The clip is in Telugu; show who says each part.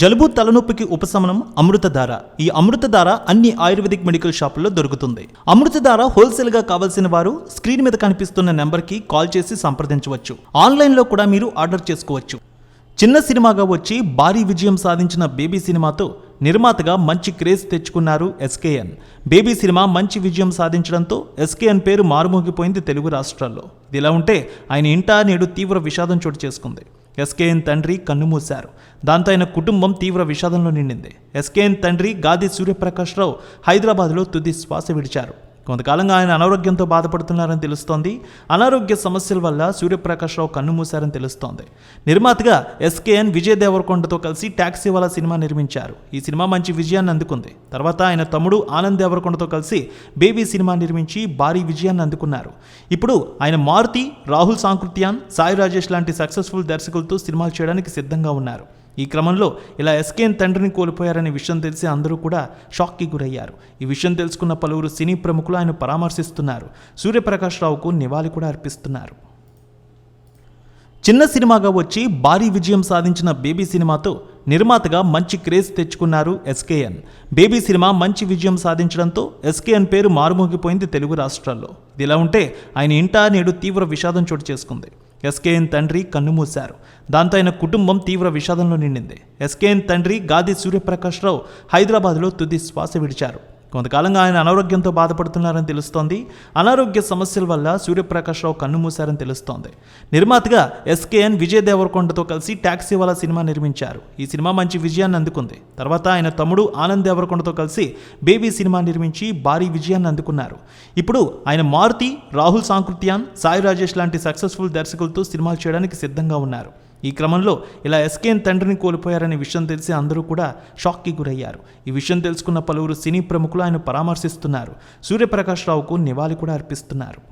Speaker 1: జలుబు తలనొప్పికి ఉపశమనం అమృతధార. ఈ అమృతధార అన్ని ఆయుర్వేదిక్ మెడికల్ షాపుల్లో దొరుకుతుంది. అమృతధార హోల్సేల్గా కావాల్సిన వారు స్క్రీన్ మీద కనిపిస్తున్న నెంబర్కి కాల్ చేసి సంప్రదించవచ్చు. ఆన్లైన్లో కూడా మీరు ఆర్డర్ చేసుకోవచ్చు. చిన్న సినిమాగా వచ్చి భారీ విజయం సాధించిన బేబీ సినిమాతో నిర్మాతగా మంచి క్రేజ్ తెచ్చుకున్నారు ఎస్కేఎన్. బేబీ సినిమా మంచి విజయం సాధించడంతో ఎస్కేఎన్ పేరు మారుమోగిపోయింది తెలుగు రాష్ట్రాల్లో. ఇదిలా ఉంటే ఆయన ఇంటా నేడు తీవ్ర విషాదం చోటు చేసుకుంది. ఎస్కేఎన్ తండ్రి కన్నుమూశారు. దాంతో ఆయన కుటుంబం తీవ్ర విషాదంలో నిండింది. ఎస్కేఎన్ తండ్రి గాది సూర్యప్రకాష్ రావు హైదరాబాద్లో తుది శ్వాస విడిచారు. కొంతకాలంగా ఆయన అనారోగ్యంతో బాధపడుతున్నారని తెలుస్తోంది. అనారోగ్య సమస్యల వల్ల సూర్యప్రకాశ్రావు కన్నుమూశారని తెలుస్తోంది. నిర్మాతగా ఎస్కేఎన్ విజయ్ దేవరకొండతో కలిసి ట్యాక్సీ వాలా సినిమా నిర్మించారు. ఈ సినిమా మంచి విజయాన్ని అందుకుంది. తర్వాత ఆయన తమ్ముడు ఆనంద్ దేవరకొండతో కలిసి బేబీ సినిమా నిర్మించి భారీ విజయాన్ని అందుకున్నారు. ఇప్పుడు ఆయన మారుతి రాహుల్ సాంకృత్యాన్ సాయి రాజేష్ లాంటి సక్సెస్ఫుల్ దర్శకులతో సినిమాలు చేయడానికి సిద్ధంగా ఉన్నారు. ఈ క్రమంలో ఇలా ఎస్కేన్ తండ్రిని కోల్పోయారనే విషయం తెలిసి అందరూ కూడా షాక్కి గురయ్యారు. ఈ విషయం తెలుసుకున్న పలువురు సినీ ప్రముఖులు ఆయన పరామర్శిస్తున్నారు. సూర్యప్రకాష్ రావుకు నివాళి కూడా అర్పిస్తున్నారు. చిన్న సినిమాగా వచ్చి భారీ విజయం సాధించిన బేబీ సినిమాతో నిర్మాతగా మంచి క్రేజ్ తెచ్చుకున్నారు ఎస్కేఎన్. బేబీ సినిమా మంచి విజయం సాధించడంతో ఎస్కేఎన్ పేరు మారుమోగిపోయింది తెలుగు రాష్ట్రాల్లో. ఇదిలా ఉంటే ఆయన ఇంటా నేడు తీవ్ర విషాదం చోటు చేసుకుంది. ఎస్కేఎన్ తండ్రి కన్నుమూశారు. దాంతో ఆయన కుటుంబం తీవ్ర విషాదంలో నిండింది. ఎస్కేఎన్ తండ్రి గాది సూర్యప్రకాష్ రావు హైదరాబాద్లో తుది శ్వాస విడిచారు. కొంతకాలంగా ఆయన అనారోగ్యంతో బాధపడుతున్నారని తెలుస్తోంది. అనారోగ్య సమస్యల వల్ల సూర్యప్రకాష్రావు కన్ను మూశారని తెలుస్తోంది. నిర్మాతగా ఎస్కేఎన్ విజయ్ దేవరకొండతో కలిసి ట్యాక్సీ వాళ్ళ సినిమా నిర్మించారు. ఈ సినిమా మంచి విజయాన్ని అందుకుంది. తర్వాత ఆయన తమ్ముడు ఆనంద్ దేవరకొండతో కలిసి బేబీ సినిమా నిర్మించి భారీ విజయాన్ని అందుకున్నారు. ఇప్పుడు ఆయన మారుతి రాహుల్ సాంకృత్యాన్ సాయి రాజేష్ లాంటి సక్సెస్ఫుల్ దర్శకులతో సినిమాలు చేయడానికి సిద్ధంగా ఉన్నారు. ఈ క్రమంలో ఇలా ఎస్కేన్ తండ్రిని కోల్పోయారనే విషయం తెలిసి అందరూ కూడా షాక్కి గురయ్యారు. ఈ విషయం తెలుసుకున్న పలువురు సినీ ప్రముఖులు ఆయన పరామర్శిస్తున్నారు. సూర్యప్రకాష్ రావుకు నివాళి కూడా అర్పిస్తున్నారు.